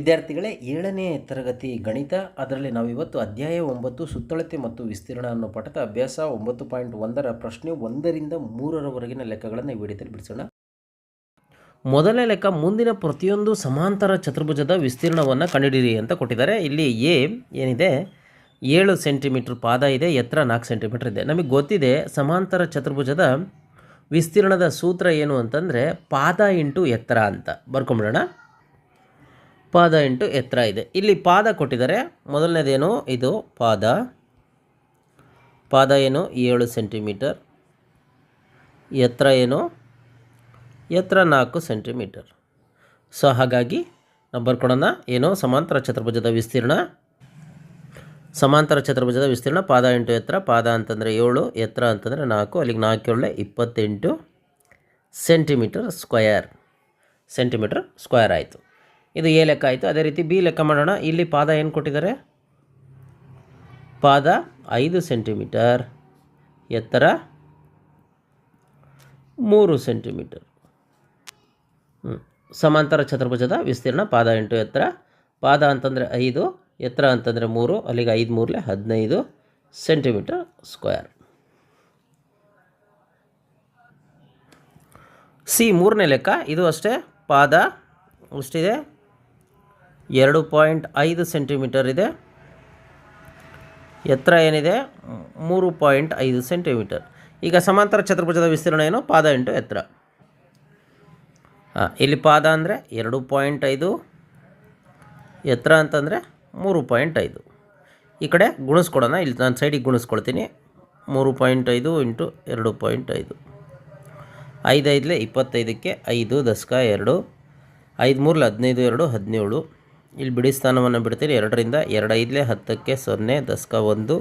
ವಿದ್ಯಾರ್ಥಿಗಳೇ ಏಳನೇ ತರಗತಿ ಗಣಿತ, ಅದರಲ್ಲಿ ನಾವಿವತ್ತು ಅಧ್ಯಾಯ ಒಂಬತ್ತು, ಸುತ್ತಳತೆ ಮತ್ತು ವಿಸ್ತೀರ್ಣ ಅನ್ನೋ ಪಠದ ಅಭ್ಯಾಸ ಒಂಬತ್ತು ಪಾಯಿಂಟ್ ಒಂದರ ಪ್ರಶ್ನೆ ಒಂದರಿಂದ ಮೂರರವರೆಗಿನ ಲೆಕ್ಕಗಳನ್ನು ಈ ಬಿಡಿಸೋಣ. ಮೊದಲನೇ ಲೆಕ್ಕ, ಮುಂದಿನ ಪ್ರತಿಯೊಂದು ಸಮಾಂತರ ಚತುರ್ಭುಜದ ವಿಸ್ತೀರ್ಣವನ್ನು ಕಂಡುಹಿಡಿಯಿರಿ ಅಂತ ಕೊಟ್ಟಿದ್ದಾರೆ. ಇಲ್ಲಿ ಎ ಏನಿದೆ? ಏಳು ಸೆಂಟಿಮೀಟ್ರ್ ಪಾದ ಇದೆ, ಎತ್ತರ ನಾಲ್ಕು ಸೆಂಟಿಮೀಟ್ರ್ ಇದೆ. ನಮಗೆ ಗೊತ್ತಿದೆ, ಸಮಾಂತರ ಚತುರ್ಭುಜದ ವಿಸ್ತೀರ್ಣದ ಸೂತ್ರ ಏನು ಅಂತಂದರೆ ಪಾದ ಇಂಟು ಎತ್ತರ ಅಂತ. ಬರ್ಕೊಂಬಿಡೋಣ. ಪಾದ ಇಂಟು ಎತ್ತರ ಇದೆ. ಇಲ್ಲಿ ಪಾದ ಕೊಟ್ಟಿದ್ದಾರೆ. ಮೊದಲನೇದೇನು? ಇದು ಪಾದ. ಪಾದ ಏನು? ಏಳು ಸೆಂಟಿಮೀಟರ್. ಎತ್ತರ ಏನು? ಎತ್ತರ ನಾಲ್ಕು ಸೆಂಟಿಮೀಟರ್. ಸೊ, ಹಾಗಾಗಿ ನಾವು ಬರ್ಕೊಡೋಣ ಏನು? ಸಮಾಂತರ ಚತುರ್ಭುಜದ ವಿಸ್ತೀರ್ಣ. ಸಮಾಂತರ ಚತುರ್ಭುಜದ ವಿಸ್ತೀರ್ಣ ಪಾದ ಇಂಟು ಎತ್ತರ. ಪಾದ ಅಂತಂದರೆ ಏಳು, ಎತ್ತರ ಅಂತಂದರೆ ನಾಲ್ಕು. ಅಲ್ಲಿಗೆ ನಾಲ್ಕು ಏಳೆ ಇಪ್ಪತ್ತೆಂಟು ಸೆಂಟಿಮೀಟರ್ ಸ್ಕ್ವಯರ್ ಸೆಂಟಿಮೀಟರ್ ಸ್ಕ್ವಯರ್ ಆಯಿತು. ಇದು ಎ ಲೆಕ್ಕ ಆಯಿತು. ಅದೇ ರೀತಿ ಬಿ ಲೆಕ್ಕ ಮಾಡೋಣ. ಇಲ್ಲಿ ಪಾದ ಏನು ಕೊಟ್ಟಿದ್ದಾರೆ? ಪಾದ ಐದು ಸೆಂಟಿಮೀಟರ್. ಎತ್ತರ ಮೂರು ಸೆಂಟಿಮೀಟರ್. ಸಮಾಂತರ ಚತುರ್ಭುಜದ ವಿಸ್ತೀರ್ಣ ಪಾದ ಎಂಟು ಎತ್ತರ. ಪಾದ ಅಂತಂದರೆ ಐದು, ಎತ್ತರ ಅಂತಂದರೆ ಮೂರು, ಅಲ್ಲಿಗೆ ಐದು ಮೂರಲೆ ಹದಿನೈದು ಸೆಂಟಿಮೀಟರ್ ಸ್ಕ್ವೇರ್. ಸಿ ಮೂರನೇ ಲೆಕ್ಕ. ಇದು ಅಷ್ಟೇ. ಪಾದ ಎಷ್ಟಿದೆ? ಎರಡು ಪಾಯಿಂಟ್ ಐದು ಸೆಂಟಿಮೀಟರ್ ಇದೆ. ಎತ್ತರ ಏನಿದೆ? ಮೂರು ಪಾಯಿಂಟ್ ಐದು ಸೆಂಟಿಮೀಟರ್. ಈಗ ಸಮಾಂತರ ಚತುರ್ಭುಜದ ವಿಸ್ತೀರ್ಣ ಏನು? ಪಾದ ಇಂಟು ಎತ್ತರ. ಹಾಂ, ಇಲ್ಲಿ ಪಾದ ಅಂದರೆ ಎರಡು ಪಾಯಿಂಟ್ ಐದು, ಎತ್ತರ ಅಂತಂದರೆ ಮೂರು ಪಾಯಿಂಟ್ ಐದು. ಈ ಕಡೆ ಗುಣಿಸ್ಕೊಡೋಣ. ಇಲ್ಲಿ ನಾನು ಸೈಡಿಗೆ ಗುಣಿಸ್ಕೊಳ್ತೀನಿ. ಮೂರು ಪಾಯಿಂಟ್ ಐದು ಇಂಟು ಎರಡು ಪಾಯಿಂಟ್ ಐದು. ಐದು ಐದಲೇ ಇಪ್ಪತ್ತೈದಕ್ಕೆ ಐದು ದಶಕ ಎರಡು. ಐದು ಮೂರಲೆ ಹದಿನೈದು ಎರಡು ಹದಿನೇಳು. ಇಲ್ಲಿ ಬಿಡಿ ಸ್ಥಾನವನ್ನು ಬಿಡ್ತೀರಿ ಎರಡರಿಂದ ಎರಡು ಐದಲೇ ಹತ್ತಕ್ಕೆ ಸೊನ್ನೆ ದಶಕ ಒಂದು,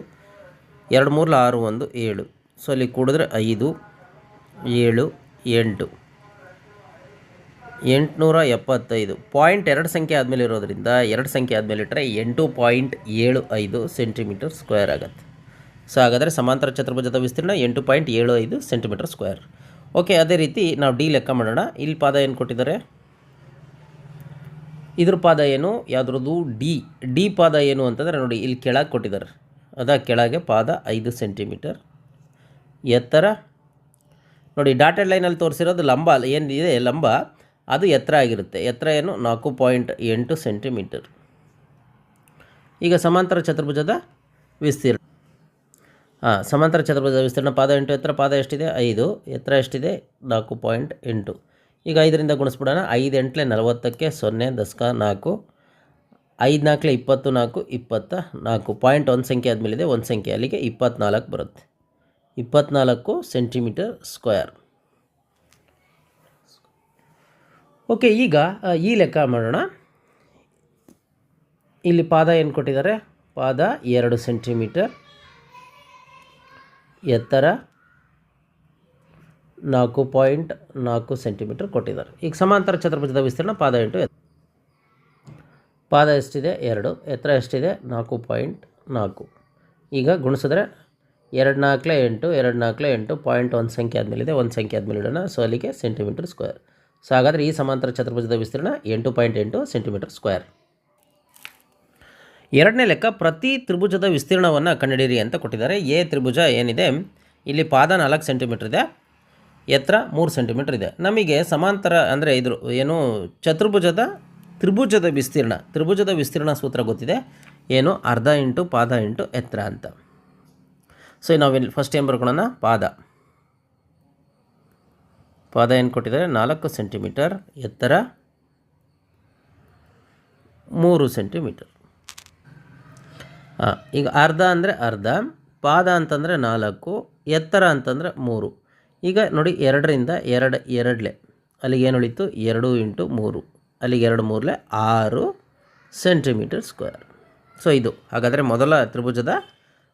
ಎರಡು ಮೂರಲೆ ಆರು ಒಂದು, ಏಳು. ಸೊ ಅಲ್ಲಿ ಕೂಡಿದ್ರೆ ಐದು, ಏಳು, ಎಂಟು. ಎಂಟುನೂರ ಎಪ್ಪತ್ತೈದು. ಪಾಯಿಂಟ್ ಎರಡು ಸಂಖ್ಯೆ ಆದಮೇಲೆ ಇರೋದರಿಂದ ಎರಡು ಸಂಖ್ಯೆ ಆದಮೇಲೆ ಇಟ್ಟರೆ ಎಂಟು ಪಾಯಿಂಟ್ ಏಳು ಐದು ಸೆಂಟಿಮೀಟರ್ ಸ್ಕ್ವೇರ್ ಆಗುತ್ತೆ. ಸೊ ಹಾಗಾದರೆ ಸಮಾಂತರ ಚತುರ್ಭುಜದ ವಿಸ್ತೀರ್ಣ ಎಂಟು ಪಾಯಿಂಟ್ ಏಳು ಐದು ಸೆಂಟಿಮೀಟರ್ ಸ್ಕ್ವೇರ್ ಓಕೆ ಅದೇ ರೀತಿ ನಾವು ಡಿ ಲೆಕ್ಕ ಮಾಡೋಣ. ಇಲ್ಲಿ ಪಾದ ಏನು ಕೊಟ್ಟಿದ್ದಾರೆ? ಇದ್ರ ಪಾದ ಏನು? ಯಾವುದ್ರದ್ದು? ಡಿ. ಡಿ ಪಾದ ಏನು ಅಂತಂದರೆ ನೋಡಿ, ಇಲ್ಲಿ ಕೆಳಗೆ ಕೊಟ್ಟಿದ್ದಾರೆ. ಅದ ಕೆಳಗೆ ಪಾದ ಐದು ಸೆಂಟಿಮೀಟರ್. ಎತ್ತರ? ನೋಡಿ, ಡಾಟೆಡ್ ಲೈನಲ್ಲಿ ತೋರಿಸಿರೋದು ಲಂಬ ಏನಿದೆ ಲಂಬ. ಅದು ಎತ್ತರ ಆಗಿರುತ್ತೆ. ಎತ್ತರ ಏನು? ನಾಲ್ಕು ಪಾಯಿಂಟ್ ಎಂಟು ಸೆಂಟಿಮೀಟರ್. ಈಗ ಸಮಾಂತರ ಚತುರ್ಭುಜದ ವಿಸ್ತೀರ್ಣ. ಹಾಂ, ಸಮಾಂತರ ಚತುರ್ಭುಜದ ವಿಸ್ತೀರ್ಣ ಪಾದ ಎಂಟು, ಎತ್ತರ ಪಾದ ಎಷ್ಟಿದೆ? ಐದು. ಎತ್ತರ ಎಷ್ಟಿದೆ? ನಾಲ್ಕು ಪಾಯಿಂಟ್ ಎಂಟು. ಈಗ ಐದರಿಂದ ಗುಣಿಸ್ಬಿಡೋಣ. ಐದು ಎಂಟ್ಲೆ ನಲವತ್ತಕ್ಕೆ ಸೊನ್ನೆ ದಶಕ ನಾಲ್ಕು. ಐದು ನಾಲ್ಕಲೆ ಇಪ್ಪತ್ತು ನಾಲ್ಕು, ಇಪ್ಪತ್ತ ನಾಲ್ಕು. ಪಾಯಿಂಟ್ ಒಂದು ಸಂಖ್ಯೆ ಆದಮೇಲಿದೆ, ಒಂದು ಸಂಖ್ಯೆ ಅಲ್ಲಿಗೆ ಇಪ್ಪತ್ನಾಲ್ಕು ಬರುತ್ತೆ. ಇಪ್ಪತ್ನಾಲ್ಕು ಸೆಂಟಿಮೀಟರ್ ಸ್ಕ್ವೇರ್. ಓಕೆ, ಈಗ ಈ ಲೆಕ್ಕ ಮಾಡೋಣ. ಇಲ್ಲಿ ಪಾದ ಏನು ಕೊಟ್ಟಿದ್ದಾರೆ? ಪಾದ ಎರಡು ಸೆಂಟಿಮೀಟರ್ ಎತ್ತರ ನಾಲ್ಕು ಪಾಯಿಂಟ್ ನಾಲ್ಕು ಸೆಂಟಿಮೀಟರ್ ಕೊಟ್ಟಿದ್ದಾರೆ. ಈಗ ಸಮಾಂತರ ಚತುರ್ಭುಜದ ವಿಸ್ತೀರ್ಣ ಪಾದ ಎಂಟು ಪಾದ ಎಷ್ಟಿದೆ? ಎರಡು. ಎತ್ತರ ಎಷ್ಟಿದೆ? ನಾಲ್ಕು ಪಾಯಿಂಟ್ ನಾಲ್ಕು. ಈಗ ಗುಣಿಸಿದ್ರೆ ಎರಡು ನಾಲ್ಕಲೆ ಎಂಟು ಎರಡು ನಾಲ್ಕಲೆ ಎಂಟು ಪಾಯಿಂಟ್ ಒಂದು ಸಂಖ್ಯೆ ಆದಮೇಲಿದೆ. ಒಂದು ಸಂಖ್ಯೆ ಆದಮೇಲೆ ಇಡೋಣ ಸೊ ಅಲ್ಲಿಗೆ ಸೆಂಟಿಮೀಟರ್ ಸ್ಕ್ವೇರ್. ಸೊ ಹಾಗಾದರೆ ಈ ಸಮಾಂತರ ಚತುರ್ಭುಜದ ವಿಸ್ತೀರ್ಣ ಎಂಟು ಪಾಯಿಂಟ್ ಎಂಟು ಸೆಂಟಿಮೀಟರ್ ಸ್ಕ್ವೇರ್. ಎರಡನೇ ಲೆಕ್ಕ, ಪ್ರತಿ ತ್ರಿಭುಜದ ವಿಸ್ತೀರ್ಣವನ್ನು ಕಂಡುಹಿಡಿಯಿರಿ ಅಂತ ಕೊಟ್ಟಿದ್ದಾರೆ. ಎ ತ್ರಿಭುಜ ಏನಿದೆ? ಇಲ್ಲಿ ಪಾದ ನಾಲ್ಕು ಸೆಂಟಿಮೀಟ್ರ್ ಇದೆ. ಎತ್ತರ ಮೂರು ಸೆಂಟಿಮೀಟ್ರ್ ಇದೆ. ನಮಗೆ ಸಮಾಂತರ ಅಂದರೆ ಇದ್ರ ಏನು ಚತುರ್ಭುಜದ ತ್ರಿಭುಜದ ವಿಸ್ತೀರ್ಣ ತ್ರಿಭುಜದ ವಿಸ್ತೀರ್ಣ ಸೂತ್ರ ಗೊತ್ತಿದೆ? ಏನು? ಅರ್ಧ ಇಂಟು ಪಾದ ಇಂಟು ಎತ್ತರ ಅಂತ. ಸೊ ನಾವಿಲ್ಲಿ ಫಸ್ಟ್ ಏನು ಬರ್ಕೊಳ್ಳೋಣ ಪಾದ. ಪಾದ ಏನು ಕೊಟ್ಟಿದ್ದಾರೆ? ನಾಲ್ಕು ಸೆಂಟಿಮೀಟರ್ ಎತ್ತರ ಮೂರು ಸೆಂಟಿಮೀಟರ್ ಈಗ ಅರ್ಧ ಅಂದರೆ ಅರ್ಧ, ಪಾದ ಅಂತಂದರೆ ನಾಲ್ಕು, ಎತ್ತರ ಅಂತಂದರೆ ಮೂರು. ಈಗ ನೋಡಿ ಎರಡರಿಂದ ಎರಡು, ಎರಡಲೆ. ಅಲ್ಲಿಗೆ ಏನು ಉಳಿತು? ಎರಡು ಇಂಟು ಮೂರು. ಅಲ್ಲಿಗೆ ಎರಡು ಮೂರಲೆ ಆರು ಸೆಂಟಿಮೀಟರ್ ಸ್ಕ್ವೇರ್. ಸೊ ಇದು, ಹಾಗಾದರೆ ಮೊದಲ ತ್ರಿಭುಜದ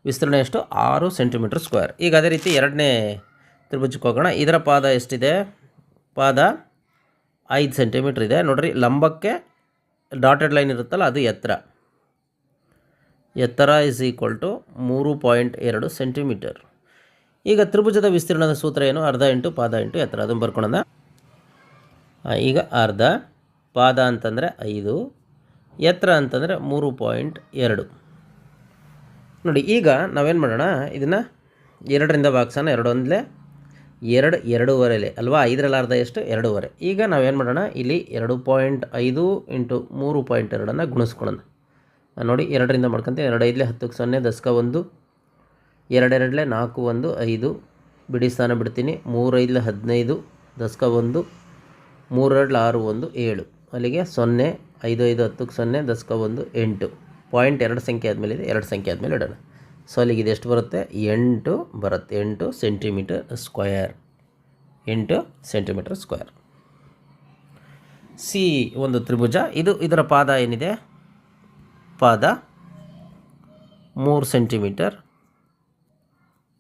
ವಿಸ್ತೀರ್ಣ ಎಷ್ಟು? ಆರು ಸೆಂಟಿಮೀಟರ್ ಸ್ಕ್ವೇರ್. ಈಗ ಅದೇ ರೀತಿ ಎರಡನೇ ತ್ರಿಭುಜಕ್ಕೆ ಹೋಗೋಣ. ಇದರ ಪಾದ ಎಷ್ಟಿದೆ? ಪಾದ ಐದು ಸೆಂಟಿಮೀಟ್ರ್ ಇದೆ. ನೋಡ್ರಿ, ಲಂಬಕ್ಕೆ ಡಾಟೆಡ್ ಲೈನ್ ಇರುತ್ತಲ್ಲ, ಅದು ಎತ್ತರ. ಎತ್ತರ ಇಸ್ ಈಕ್ವಲ್ ಟು ಮೂರು ಪಾಯಿಂಟ್ ಎರಡು ಸೆಂಟಿಮೀಟರ್. ಈಗ ತ್ರಿಭುಜದ ವಿಸ್ತೀರ್ಣದ ಸೂತ್ರ ಏನು? ಅರ್ಧ ಇಂಟು ಪಾದ ಇಂಟು ಎತ್ತರ. ಅದನ್ನು ಬರ್ಕೊಳೋಣ ಈಗ ಅರ್ಧ, ಪಾದ ಅಂತಂದರೆ ಐದು, ಎತ್ತರ ಅಂತಂದರೆ ಮೂರು ಪಾಯಿಂಟ್ ಎರಡು. ನೋಡಿ, ಈಗ ನಾವೇನು ಮಾಡೋಣ? ಇದನ್ನು ಎರಡರಿಂದ ಭಾಗಿಸೋಣ ಎರಡು ಒಂದಲೇ, ಎರಡು ಎರಡೂವರೆಲೆ. ಅಲ್ವಾ? ಐದರಲ್ಲಿ ಅರ್ಧ ಎಷ್ಟು? ಎರಡೂವರೆ. ಈಗ ನಾವೇನು ಮಾಡೋಣ? ಇಲ್ಲಿ ಎರಡು ಪಾಯಿಂಟ್ ಐದು ಇಂಟು ಮೂರು ಪಾಯಿಂಟ್ ಎರಡನ್ನು ಗುಣಿಸ್ಕೊಳ್ಳೋಣ. ನೋಡಿ, ಎರಡರಿಂದ ಮಾಡ್ಕೊಂತ ಎರಡು ಐದಲೇ ಹತ್ತಕ್ಕೆ ಸೊನ್ನೆ ದಸಕ ಒಂದು. ಎರಡೆರಡಲೆ ನಾಲ್ಕು ಒಂದು ಐದು. ಬಿಡಿ ಸ್ಥಾನ ಬಿಡ್ತೀನಿ. ಮೂರೈದಲೆ ಹದಿನೈದು ದಸ್ಕ ಒಂದು, ಮೂರೆರಡ್ಲೆ ಆರು ಒಂದು, ಏಳು. ಅಲ್ಲಿಗೆ ಸೊನ್ನೆ, ಐದು ಐದು ಹತ್ತಕ್ಕೆ ಸೊನ್ನೆ ದಸ್ಕ ಒಂದು, ಎಂಟು. ಪಾಯಿಂಟ್ ಎರಡು ಸಂಖ್ಯೆ ಆದಮೇಲೆ ಇದೆ ಎರಡು ಸಂಖ್ಯೆ ಆದಮೇಲೆ ಇಡೋಣ. ಸೊ ಅಲ್ಲಿಗೆ ಇದು ಎಷ್ಟು ಬರುತ್ತೆ? ಎಂಟು ಬರುತ್ತೆ. ಎಂಟು ಸೆಂಟಿಮೀಟರ್ ಸ್ಕ್ವಯರ್ ಎಂಟು ಸೆಂಟಿಮೀಟರ್ ಸ್ಕ್ವಯರ್ ಸಿ ಒಂದು ತ್ರಿಭುಜ. ಇದು ಇದರ ಪಾದ ಏನಿದೆ? ಪಾದ ಮೂರು ಸೆಂಟಿಮೀಟರ್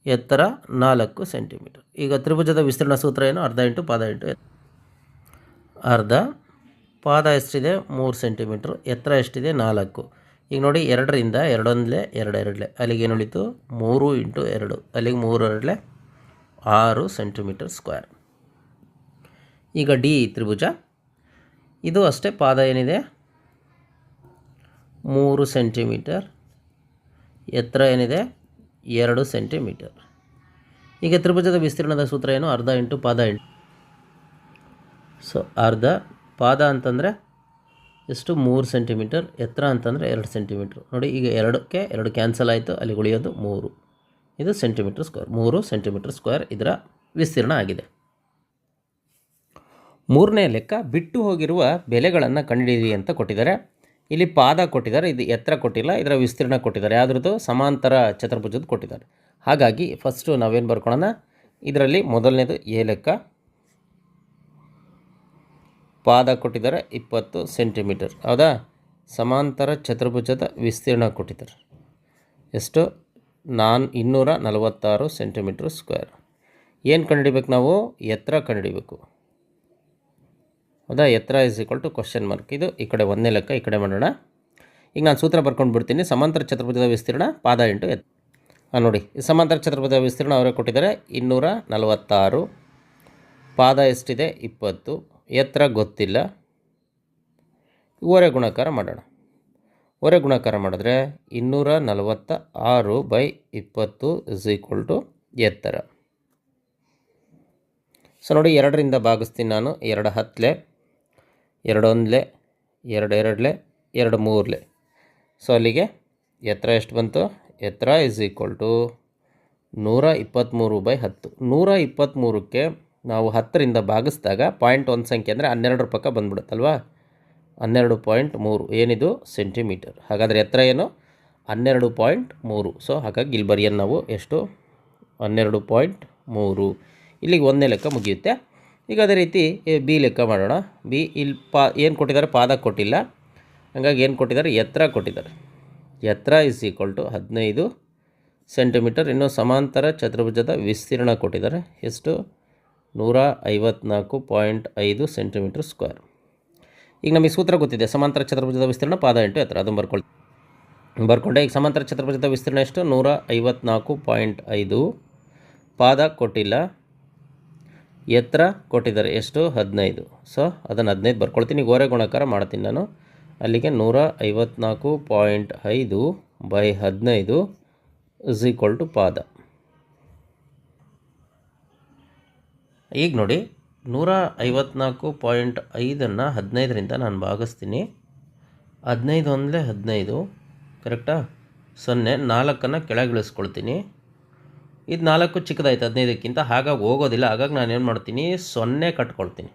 ಎತ್ತರ ನಾಲ್ಕು ಸೆಂಟಿಮೀಟರ್. ಈಗ ತ್ರಿಭುಜದ ವಿಸ್ತೀರ್ಣ ಸೂತ್ರ ಏನು? ಅರ್ಧ ಇಂಟು ಪಾದ ಇಂಟು ಅರ್ಧ ಪಾದ ಎಷ್ಟಿದೆ? ಮೂರು ಸೆಂಟಿಮೀಟ್ರ್. ಎತ್ತರ ಎಷ್ಟಿದೆ? ನಾಲ್ಕು. ಈಗ ನೋಡಿ, ಎರಡರಿಂದ ಎರಡೊಂದಲೆ ಎರಡು ಎರಡಲೆ ಅಲ್ಲಿಗೆ ಏನು ಉಳಿತು? ಮೂರು ಇಂಟು ಎರಡು. ಅಲ್ಲಿಗೆ ಮೂರು ಎರಡಲೆ ಆರು ಸೆಂಟಿಮೀಟರ್ ಸ್ಕ್ವೇರ್. ಈಗ ಡಿ ತ್ರಿಭುಜ. ಇದು ಅಷ್ಟೇ ಪಾದ ಏನಿದೆ? ಮೂರು ಸೆಂಟಿಮೀಟರ್. ಎತ್ತರ ಏನಿದೆ? ಎರಡು ಸೆಂಟಿಮೀಟರ್. ಈಗ ತ್ರಿಭುಜದ ವಿಸ್ತೀರ್ಣದ ಸೂತ್ರ ಏನು? ಅರ್ಧ ಇಂಟು ಪಾದ ಇಂಟು. ಸೊ ಅರ್ಧ ಪಾದ ಅಂತಂದರೆ ಎಷ್ಟು? ಮೂರು ಸೆಂಟಿಮೀಟರ್. ಎತ್ತರ ಅಂತಂದರೆ ಎರಡು ಸೆಂಟಿಮೀಟ್ರ್. ನೋಡಿ, ಈಗ ಎರಡಕ್ಕೆ ಎರಡು ಕ್ಯಾನ್ಸಲ್ ಆಯಿತು. ಅಲ್ಲಿ ಉಳಿಯೋದು ಮೂರು. ಇದು ಸೆಂಟಿಮೀಟ್ರ್ ಸ್ಕ್ವೇರ್. ಮೂರು ಸೆಂಟಿಮೀಟರ್ ಸ್ಕ್ವೇರ್ ಇದರ ವಿಸ್ತೀರ್ಣ ಆಗಿದೆ. ಮೂರನೇ ಲೆಕ್ಕ, ಬಿಟ್ಟು ಹೋಗಿರುವ ಬೆಲೆಗಳನ್ನು ಕಂಡುಹಿಡಿಯಿರಿ ಅಂತ ಕೊಟ್ಟಿದ್ದಾರೆ. ಇಲ್ಲಿ ಪಾದ ಕೊಟ್ಟಿದ್ದಾರೆ, ಇದು ಎತ್ತರ ಕೊಟ್ಟಿಲ್ಲ, ಇದರ ವಿಸ್ತೀರ್ಣ ಕೊಟ್ಟಿದ್ದಾರೆ ಯಾವುದ್ರದ್ದು ಸಮಾಂತರ ಚತುರ್ಭುಜದ ಕೊಟ್ಟಿದ್ದಾರೆ. ಹಾಗಾಗಿ ಫಸ್ಟು ನಾವೇನು ಬರ್ಕೊಳ್ಳೋಣ ಇದರಲ್ಲಿ ಮೊದಲನೇದು ಲೆಕ್ಕ. ಪಾದ ಕೊಟ್ಟಿದ್ದಾರೆ, ಇಪ್ಪತ್ತು ಸೆಂಟಿಮೀಟರ್. ಹೌದಾ? ಸಮಾಂತರ ಚತುರ್ಭುಜದ ವಿಸ್ತೀರ್ಣ ಕೊಟ್ಟಿದ್ದಾರೆ. ಎಷ್ಟು? ನಾನ್ ಇನ್ನೂರ ನಲವತ್ತಾರು ಸೆಂಟಿಮೀಟ್ರ್ ಸ್ಕ್ವೇರ್ ಏನು ಕಂಡುಹಿಡಿಬೇಕು ನಾವು? ಎತ್ತರ ಕಂಡುಹಿಡಿಬೇಕು. ಹೌದಾ? ಎತ್ತರ is equal to question mark ಇದು ಈ ಕಡೆ ಒಂದನೇ ಲೆಕ್ಕ, ಈ ಕಡೆ ಮಾಡೋಣ. ಈಗ ನಾನು ಸೂತ್ರ ಬರ್ಕೊಂಡು ಬಿಡ್ತೀನಿ. ಸಮಾಂತರ ಚತುರ್ಭುಜದ ವಿಸ್ತೀರ್ಣ ಪಾದ ಇಂಟು ಎತ್ ಹಾಂ ನೋಡಿ. ಸಮಾಂತರ ಚತುರ್ಭುಜದ ವಿಸ್ತೀರ್ಣ ಅವರೇ ಕೊಟ್ಟಿದ್ದಾರೆ. ಇನ್ನೂರ ನಲವತ್ತಾರು. ಪಾದ ಎಷ್ಟಿದೆ? ಇಪ್ಪತ್ತು. ಎತ್ತರ ಗೊತ್ತಿಲ್ಲ. ಓರೆ ಗುಣಾಕಾರ ಮಾಡೋಣ. ಓರೆ ಗುಣಾಕಾರ ಮಾಡಿದ್ರೆ ಇನ್ನೂರ ನಲವತ್ತ ಆರು ಬೈ ಇಪ್ಪತ್ತು ಇಸ್ ಈಕ್ವಲ್ ಟು ಎತ್ತರ. ಸೊ ನೋಡಿ, ಎರಡರಿಂದ ಭಾಗಿಸ್ತೀನಿ ನಾನು. ಎರಡು ಹತ್ತಲೆ. ಎರಡು ಒಂದಲೆ ಎರಡು ಎರಡಲೆ ಎರಡು ಮೂರಲೆ ಸೊ ಅಲ್ಲಿಗೆ ಎತ್ತರ ಎಷ್ಟು ಬಂತು? ಎತ್ತರ ಇಸ್ ಈಕ್ವಲ್ ಟು ನೂರ ಇಪ್ಪತ್ತ್ಮೂರು ಬೈ ಹತ್ತು. ನೂರ ಇಪ್ಪತ್ತ್ಮೂರಕ್ಕೆ ನಾವು ಹತ್ತರಿಂದ ಭಾಗಿಸಿದಾಗ ಪಾಯಿಂಟ್ ಒಂದು ಸಂಖ್ಯೆ ಅಂದರೆ ಹನ್ನೆರಡು ಪಕ್ಕ ಬಂದ್ಬಿಡುತ್ತಲ್ವಾ? ಹನ್ನೆರಡು ಪಾಯಿಂಟ್ ಮೂರು. ಏನಿದು? ಸೆಂಟಿಮೀಟರ್. ಹಾಗಾದರೆ ಎತ್ತರ ಏನು? ಹನ್ನೆರಡು ಪಾಯಿಂಟ್ ಮೂರು. ಸೊ ಹಾಗಾಗಿ ಇಲ್ಲಿ ನಾವು ಎಷ್ಟು? ಹನ್ನೆರಡು ಪಾಯಿಂಟ್ ಮೂರು. ಇಲ್ಲಿಗೆ ಒಂದನೇ ಲೆಕ್ಕ ಮುಗಿಯುತ್ತೆ. ಈಗ ಅದೇ ರೀತಿ ಬಿ ಲೆಕ್ಕ ಮಾಡೋಣ. ಬಿ ಇಲ್ಲಿ ಪಾ, ಏನು ಕೊಟ್ಟಿದ್ದಾರೆ? ಪಾದ ಕೊಟ್ಟಿಲ್ಲ. ಹಾಗಾಗಿ ಏನು ಕೊಟ್ಟಿದ್ದಾರೆ? ಎತ್ತರ ಕೊಟ್ಟಿದ್ದಾರೆ. ಎತ್ತರ ಇಸ್ ಈಕ್ವಲ್ ಟು ಹದಿನೈದು ಸೆಂಟಿಮೀಟರ್ ಇನ್ನು ಸಮಾಂತರ ಚತುರ್ಭುಜದ ವಿಸ್ತೀರ್ಣ ಕೊಟ್ಟಿದ್ದಾರೆ. ಎಷ್ಟು? ನೂರ ಐವತ್ನಾಲ್ಕು ಪಾಯಿಂಟ್ ಐದು ಸೆಂಟಿಮೀಟರ್ ಸ್ಕ್ವೇರ್ ಈಗ ನಮಗೆ ಸೂತ್ರ ಗೊತ್ತಿದೆ. ಸಮಾಂತರ ಚತುರ್ಭುಜದ ವಿಸ್ತೀರ್ಣ ಪಾದ ಎಂಟು ಎತ್ತರ. ಅದನ್ನು ಬರ್ಕೊಳ್ಳಿ ಬರ್ಕೊಂಡೆ. ಈಗ ಸಮಾಂತರ ಚತುರ್ಭುಜದ ವಿಸ್ತೀರ್ಣ ಎಷ್ಟು? ನೂರ ಐವತ್ನಾಲ್ಕು ಪಾಯಿಂಟ್ ಐದು ಪಾದ ಕೊಟ್ಟಿಲ್ಲ. ಎತ್ತರ ಕೊಟ್ಟಿದ್ದಾರೆ. ಎಷ್ಟು? ಹದಿನೈದು. ಸೊ ಅದನ್ನು ಹದಿನೈದು ಬರ್ಕೊಳ್ತೀನಿ. ಗೋರೆ ಗುಣಾಕಾರ ಮಾಡ್ತೀನಿ ನಾನು. ಅಲ್ಲಿಗೆ ನೂರ ಐವತ್ನಾಲ್ಕು ಪಾಯಿಂಟ್ ಐದು ಬೈ ಹದಿನೈದು ಇಸ್ ಈಕ್ವಲ್ ಟು ಪಾದ. ಈಗ ನೋಡಿ, ನೂರ ಐವತ್ನಾಲ್ಕು ಪಾಯಿಂಟ್ ಐದನ್ನು ಹದಿನೈದರಿಂದ ನಾನು ಭಾಗಿಸ್ತೀನಿ. ಹದಿನೈದು ಅಂದರೆ ಹದಿನೈದು ಕರೆಕ್ಟಾ ಸೊನ್ನೆ ನಾಲ್ಕನ್ನು ಕೆಳಗಿಳಿಸ್ಕೊಳ್ತೀನಿ. ಇದು ನಾಲ್ಕು ಚಿಕ್ಕದಾಯ್ತು, ಹದಿನೈದಕ್ಕಿಂತ ಹಾಗಾಗಿ ಹೋಗೋದಿಲ್ಲ. ಹಾಗಾಗಿ ನಾನು ಏನು ಮಾಡ್ತೀನಿ, ಸೊನ್ನೆ ಕಟ್ಕೊಳ್ತೀನಿ.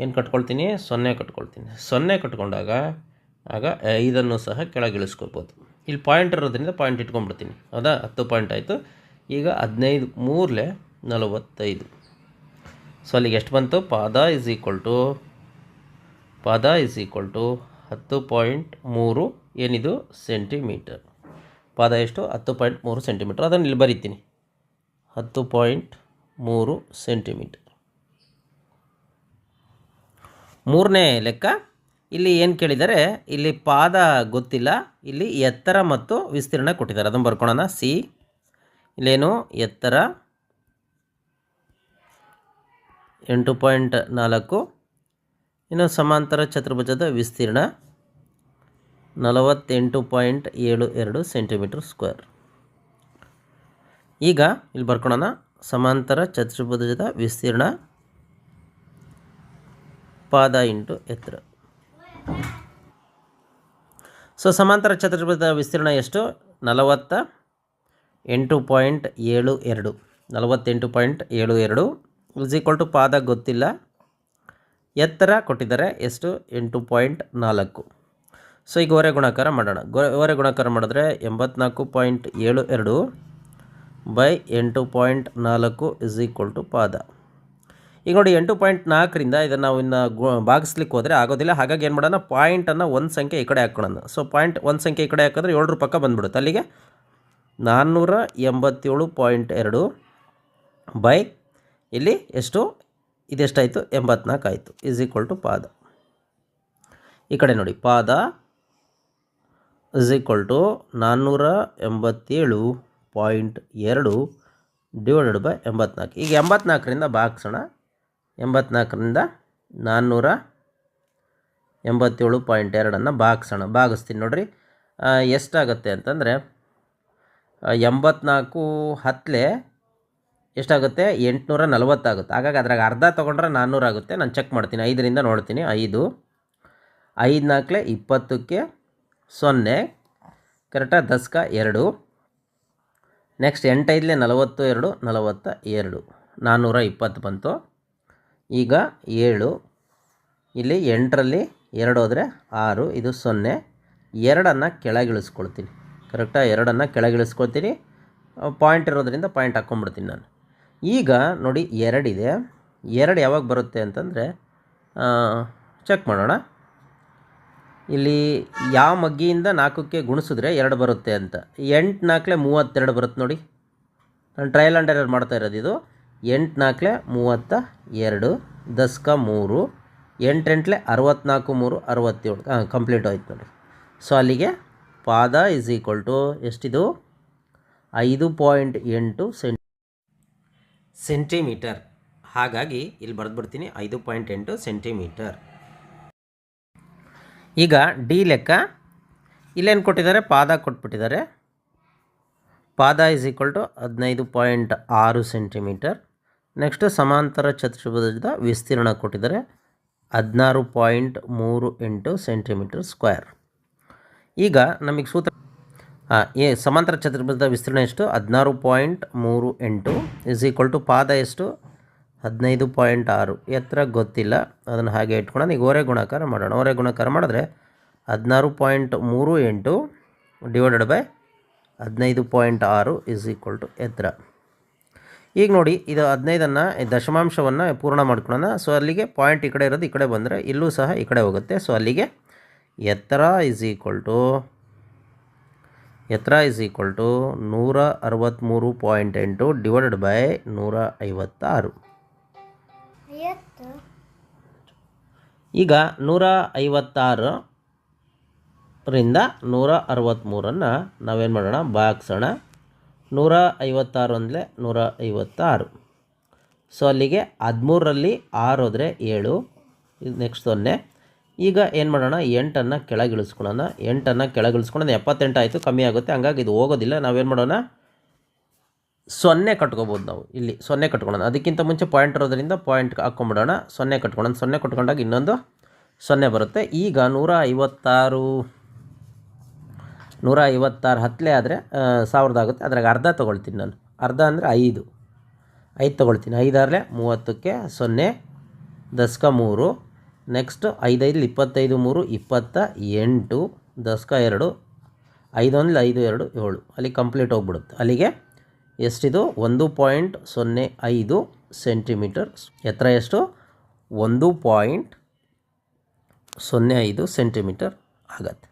ಏನು ಕಟ್ಕೊಳ್ತೀನಿ? ಸೊನ್ನೆ ಕಟ್ಕೊಳ್ತೀನಿ. ಸೊನ್ನೆ ಕಟ್ಕೊಂಡಾಗ, ಆಗ ಐದನ್ನು ಸಹ ಕೆಳಗಿಳಿಸ್ಕೊಳ್ಬೋದು. ಇಲ್ಲಿ ಪಾಯಿಂಟ್ ಇರೋದ್ರಿಂದ ಪಾಯಿಂಟ್ ಇಟ್ಕೊಂಡ್ಬಿಡ್ತೀನಿ. ಹೌದಾ? ಹತ್ತು ಪಾಯಿಂಟ್ ಆಯಿತು. ಈಗ ಹದಿನೈದು, ಮೂರಲೆ ನಲವತ್ತೈದು. ಸೊ ಅಲ್ಲಿಗೆ ಎಷ್ಟು ಬಂತು? ಪಾದ ಇಸ್ ಈಕ್ವಲ್ ಟು ಪಾದ ಇಸ್ ಈಕ್ವಲ್ ಟು ಹತ್ತು ಪಾಯಿಂಟ್ ಮೂರು ಏನಿದು? ಸೆಂಟಿಮೀಟರ್ ಪಾದ ಎಷ್ಟು? ಹತ್ತು ಪಾಯಿಂಟ್ ಮೂರು ಸೆಂಟಿಮೀಟ್ರ್. ಅದನ್ನು ಇಲ್ಲಿ ಬರಿತೀನಿ. ಹತ್ತು ಪಾಯಿಂಟ್ ಮೂರು ಸೆಂಟಿಮೀಟರ್. ಮೂರನೇ ಲೆಕ್ಕ. ಇಲ್ಲಿ ಏನು ಕೇಳಿದರೆ, ಇಲ್ಲಿ ಪಾದ ಗೊತ್ತಿಲ್ಲ. ಇಲ್ಲಿ ಎತ್ತರ ಮತ್ತು ವಿಸ್ತೀರ್ಣ ಕೊಟ್ಟಿದ್ದಾರೆ. ಅದನ್ನು ಬರ್ಕೊಳ್ಳೋಣ. ಸಿ. ಇಲ್ಲೇನು? ಎತ್ತರ ಎಂಟು ಪಾಯಿಂಟ್ ನಾಲ್ಕು. ಇನ್ನು ಸಮಾಂತರ ಚತುರ್ಭುಜದ ವಿಸ್ತೀರ್ಣ. ನಲವತ್ತೆಂಟು ಪಾಯಿಂಟ್ ಏಳು ಎರಡು ಸೆಂಟಿಮೀಟರ್ ಸ್ಕ್ವೇರ್. ಈಗ ಇಲ್ಲಿ ಬರ್ಕೊಳ್ಳೋಣ ಸಮಾಂತರ ಚತುರ್ಭುಜದ ವಿಸ್ತೀರ್ಣ ಪಾದ ಇಂಟು ಎತ್ತರ. ಸೊ ಸಮಾಂತರ ಚತುರ್ಭುಜದ ವಿಸ್ತೀರ್ಣ ಎಷ್ಟು? ನಲವತ್ತ ಎಂಟು ಪಾಯಿಂಟ್ ಏಳು ಎರಡು. ನಲವತ್ತೆಂಟು ಪಾಯಿಂಟ್ ಏಳು ಎರಡು ಇಸ್ ಈಕ್ವಲ್ ಟು ಪಾದ ಗೊತ್ತಿಲ್ಲ. ಎತ್ತರ ಕೊಟ್ಟಿದ್ದಾರೆ ಎಷ್ಟು? ಎಂಟು ಪಾಯಿಂಟ್ ನಾಲ್ಕು. ಸೊ ಈಗ ಹೊರೆ ಗುಣಾಕಾರ ಮಾಡೋಣ. ಹೊರೆ ಗುಣಾಕಾರ ಮಾಡಿದ್ರೆ ಎಂಬತ್ನಾಲ್ಕು ಪಾಯಿಂಟ್ ಏಳು ಎರಡು ಬೈ ಎಂಟು ಪಾಯಿಂಟ್ ನಾಲ್ಕು ಇಸ್ ಈಕ್ವಲ್ ಟು ಪಾದ. ಈಗ ನೋಡಿ ಎಂಟು ಪಾಯಿಂಟ್ ನಾಲ್ಕರಿಂದ ಇದನ್ನು ನಾವು ಇನ್ನು ಗು ಭಾಗಿಸ್ಲಿಕ್ಕೆ ಹೋದರೆ ಆಗೋದಿಲ್ಲ. ಹಾಗಾಗಿ ಏನು ಮಾಡೋಣ ಪಾಯಿಂಟನ್ನು ಒಂದು ಸಂಖ್ಯೆ ಈ ಕಡೆ ಹಾಕೋಣ. ಸೊ ಪಾಯಿಂಟ್ ಒಂದು ಸಂಖ್ಯೆ ಈ ಕಡೆ ಹಾಕಿದ್ರೆ ಏಳರ ಪಕ್ಕ ಬಂದ್ಬಿಡುತ್ತೆ. ಅಲ್ಲಿಗೆ ನಾನ್ನೂರ ಎಂಬತ್ತೇಳು ಪಾಯಿಂಟ್ ಎರಡು ಬೈ ಇಲ್ಲಿ ಎಷ್ಟು? ಇದೆಷ್ಟಾಯಿತು? ಎಂಬತ್ನಾಲ್ಕು ಆಯಿತು. ಇಸ್ ಈಕ್ವಲ್ ಟು ಪಾದ. ಈ ಕಡೆ ನೋಡಿ, ಪಾದ ಇಸ್ ಈಕ್ವಲ್ ಟು ನಾನ್ನೂರ ಎಂಬತ್ತೇಳು ಪಾಯಿಂಟ್ ಎರಡು ಡಿವೈಡೆಡ್ ಬೈ ಎಂಬತ್ನಾಲ್ಕು. ಈಗ ಎಂಬತ್ನಾಲ್ಕರಿಂದ ಭಾಗಿಸೋಣ. ಎಂಬತ್ನಾಲ್ಕರಿಂದ ನಾನ್ನೂರ ಎಂಬತ್ತೇಳು ಪಾಯಿಂಟ್ ಎರಡನ್ನು ಭಾಗಿಸೋಣ. ಭಾಗಿಸ್ತೀನಿ ನೋಡಿರಿ. ಎಷ್ಟಾಗುತ್ತೆ ಅಂತಂದರೆ ಎಂಬತ್ನಾಲ್ಕು ಹತ್ತಲೆ ಎಷ್ಟಾಗುತ್ತೆ? ಎಂಟುನೂರ ನಲವತ್ತಾಗುತ್ತೆ ಹಾಗಾಗಿ ಅದ್ರಾಗ ಅರ್ಧ ತೊಗೊಂಡ್ರೆ ನಾನ್ನೂರಾಗುತ್ತೆ. ನಾನು ಚೆಕ್ ಮಾಡ್ತೀನಿ. ಐದರಿಂದ ನೋಡ್ತೀನಿ. ಐದು. ಐದು ನಾಲ್ಕಲೆ ಇಪ್ಪತ್ತಕ್ಕೆ ಸೊನ್ನೆ ಕರೆಕ್ಟಾಗಿ ದಸ್ಕ ಎರಡು. ನೆಕ್ಸ್ಟ್ ಎಂಟೈದಲೇ ನಲವತ್ತು ಎರಡು, ನಲವತ್ತ ಎರಡು. ನಾನ್ನೂರ ಇಪ್ಪತ್ತು ಬಂತು. ಈಗ ಏಳು. ಇಲ್ಲಿ ಎಂಟರಲ್ಲಿ ಎರಡು ಹೋದರೆ ಆರು, ಇದು ಸೊನ್ನೆ. ಎರಡನ್ನು ಕೆಳಗಿಳಿಸ್ಕೊಳ್ತೀನಿ. ಕರೆಕ್ಟಾಗಿ ಎರಡನ್ನು ಕೆಳಗಿಳಿಸ್ಕೊಳ್ತೀನಿ. ಪಾಯಿಂಟ್ ಇರೋದರಿಂದ ಪಾಯಿಂಟ್ ಹಾಕ್ಕೊಂಬಿಡ್ತೀನಿ ನಾನು. ಈಗ ನೋಡಿ ಎರಡಿದೆ ಎರಡು ಯಾವಾಗ ಬರುತ್ತೆ ಅಂತಂದರೆ ಚೆಕ್ ಮಾಡೋಣ. ಇಲ್ಲಿ ಯಾವ ಮಗ್ಗಿಯಿಂದ ನಾಲ್ಕಕ್ಕೆ ಗುಣಿಸಿದ್ರೆ ಎರಡು ಬರುತ್ತೆ ಅಂತ. ಎಂಟು ನಾಲ್ಕಲೆ ಮೂವತ್ತೆರಡು ಬರುತ್ತೆ ನೋಡಿ. ನಾನು ಟ್ರಯಲ್ ಆ್ಯಂಡ್ ಎರರ್ ಮಾಡ್ತಾ ಇರೋದು ಇದು. ಎಂಟು ನಾಲ್ಕಲೆ ಮೂವತ್ತ ಎರಡು, ದಸ್ಕ ಮೂರು, ಎಂಟೆಂಟ್ಲೆ ಅರವತ್ನಾಲ್ಕು ಮೂರು, ಅರವತ್ತೇಳು. ಹಾಂ ಕಂಪ್ಲೀಟ್ ಆಯ್ತು ನೋಡಿ. ಸೊ ಅಲ್ಲಿಗೆ ಪಾದ ಇಸ್ ಈಕ್ವಲ್ ಟು ಎಷ್ಟಿದು? ಐದು ಪಾಯಿಂಟ್ ಎಂಟು ಸೆಂಟ್ ಸೆಂಟಿಮೀಟರ್. ಹಾಗಾಗಿ ಇಲ್ಲಿ ಬರೆದ್ಬಿಡ್ತೀನಿ ಐದು ಪಾಯಿಂಟ್ ಎಂಟು ಸೆಂಟಿಮೀಟರ್. ಈಗ ಡಿ ಲೆಕ್ಕ. ಇಲ್ಲೇನು ಕೊಟ್ಟಿದ್ದಾರೆ? ಪಾದ ಕೊಟ್ಬಿಟ್ಟಿದ್ದಾರೆ. ಪಾದ ಇಸ್ ಈಕ್ವಲ್ ಟು ಹದಿನೈದು ಪಾಯಿಂಟ್ ಆರು ಸೆಂಟಿಮೀಟರ್ ನೆಕ್ಸ್ಟ್ ಸಮಾಂತರ ಚತುರ್ಭುಜದ ವಿಸ್ತೀರ್ಣ ಕೊಟ್ಟಿದ್ದಾರೆ. ಹದಿನಾರು ಪಾಯಿಂಟ್ ಮೂರು ಎಂಟು ಸೆಂಟಿಮೀಟರ್ ಸ್ಕ್ವೇರ್ ಈಗ ನಮಗೆ ಸೂತ್ರ ಏ, ಸಮಾಂತರ ಚತುರ್ಭುಜದ ವಿಸ್ತೀರ್ಣ ಎಷ್ಟು? ಹದಿನಾರು ಪಾಯಿಂಟ್ ಮೂರು ಎಂಟು ಇಸ್ ಈಕ್ವಲ್ ಟು ಪಾದ ಎಷ್ಟು? ಹದಿನೈದು ಪಾಯಿಂಟ್ ಆರು. ಎತ್ತರ ಗೊತ್ತಿಲ್ಲ. ಅದನ್ನು ಹಾಗೆ ಇಟ್ಕೊಂಡು ಈಗ ಓರೆ ಗುಣಾಕಾರ ಮಾಡೋಣ. ಓರೆ ಗುಣಾಕಾರ ಮಾಡಿದ್ರೆ ಹದಿನಾರು ಪಾಯಿಂಟ್ ಮೂರು ಎಂಟು ಡಿವೈಡೆಡ್ ಬೈ ಹದಿನೈದು ಪಾಯಿಂಟ್ ಆರು ಇಸ್ ಈಕ್ವಲ್ ಟು ಎತ್ತರ ಈಗ ನೋಡಿ, ಇದು ಹದಿನೈದನ್ನು ದಶಮಾಂಶವನ್ನು ಪೂರ್ಣ ಮಾಡ್ಕೊಳ್ಳೋಣ ಸೊ ಅಲ್ಲಿಗೆ ಪಾಯಿಂಟ್ ಈ ಕಡೆ ಇರೋದು, ಈ ಕಡೆ ಬಂದರೆ ಇಲ್ಲೂ ಸಹ ಈ ಕಡೆ ಹೋಗುತ್ತೆ. ಸೊ ಅಲ್ಲಿಗೆ ಎತ್ತರ ಇಸ್ ಈಕ್ವಲ್ ಟು ಎತ್ತರ ಇಸ್ ಈಕ್ವಲ್ ಟು ನೂರ ಅರವತ್ತ್ಮೂರು ಪಾಯಿಂಟ್ ಎಂಟು ಡಿವೈಡೆಡ್ ಬೈ ನೂರ ಐವತ್ತಾರು. ಈಗ ನೂರ ಐವತ್ತಾರರಿಂದ ನೂರ ಅರವತ್ತ್ಮೂರನ್ನು ನಾವೇನು ಮಾಡೋಣ? ಬಾಗ್ಸೋಣ ನೂರ ಐವತ್ತಾರು ಅಂದರೆ ನೂರ ಐವತ್ತಾರು. ಸೊ ಅಲ್ಲಿಗೆ ಹದಿಮೂರರಲ್ಲಿ ಆರು ಹೋದರೆ ಏಳು. ಇದು ನೆಕ್ಸ್ಟ್ ಸೊನ್ನೆ ಈಗ ಏನು ಮಾಡೋಣ? ಎಂಟನ್ನು ಕೆಳಗಿಳಿಸ್ಕೊಳೋಣ ಎಂಟನ್ನು ಕೆಳಗಿಳಿಸ್ಕೊಳೋಣ ಎಪ್ಪತ್ತೆಂಟು ಆಯಿತು, ಕಮ್ಮಿ ಆಗುತ್ತೆ. ಹಂಗಾಗಿ ಇದು ಹೋಗೋದಿಲ್ಲ. ನಾವೇನು ಮಾಡೋಣ? ಸೊನ್ನೆ ಕಟ್ಕೋಬೋದು ನಾವು. ಇಲ್ಲಿ ಸೊನ್ನೆ ಕಟ್ಕೊಳ್ಳೋಣ. ಅದಕ್ಕಿಂತ ಮುಂಚೆ ಪಾಯಿಂಟ್ ಇರೋದ್ರಿಂದ ಪಾಯಿಂಟ್ ಹಾಕ್ಕೊಂಬಿಡೋಣ. ಸೊನ್ನೆ ಕಟ್ಕೊಳ್ಳೋಣ. ಸೊನ್ನೆ ಕಟ್ಕೊಂಡಾಗ ಇನ್ನೊಂದು ಸೊನ್ನೆ ಬರುತ್ತೆ. ಈಗ ನೂರ ಐವತ್ತಾರು ನೂರ ಐವತ್ತಾರು ಹತ್ತಲೇ ಆದರೆ ಸಾವಿರದ ಆಗುತ್ತೆ. ಅದ್ರಾಗ ಅರ್ಧ ತೊಗೊಳ್ತೀನಿ ನಾನು. ಅರ್ಧ ಅಂದರೆ ಐದು. ಐದು ತೊಗೊಳ್ತೀನಿ. ಐದಾರಲೆ ಮೂವತ್ತಕ್ಕೆ ಸೊನ್ನೆ, ದಸ್ಕ ಮೂರು ನೆಕ್ಸ್ಟ್ ಐದೈದು ಇಪ್ಪತ್ತೈದು ಮೂರು, ಇಪ್ಪತ್ತ ಎಂಟು, ದಸ್ಕ ಎರಡು ಐದೊಂದು ಐದು ಎರಡು ಏಳು. ಅಲ್ಲಿ ಕಂಪ್ಲೀಟ್ ಹೋಗ್ಬಿಡುತ್ತೆ. ಅಲ್ಲಿಗೆ ಎಷ್ಟಿದು? ಒಂದು ಪಾಯಿಂಟ್ ಸೊನ್ನೆ ಐದು ಸೆಂಟಿಮೀಟರ್. ಎತ್ತರ ಎಷ್ಟು? ಒಂದು ಪಾಯಿಂಟ್ ಸೊನ್ನೆ ಐದು ಸೆಂಟಿಮೀಟರ್ ಆಗತ್ತೆ.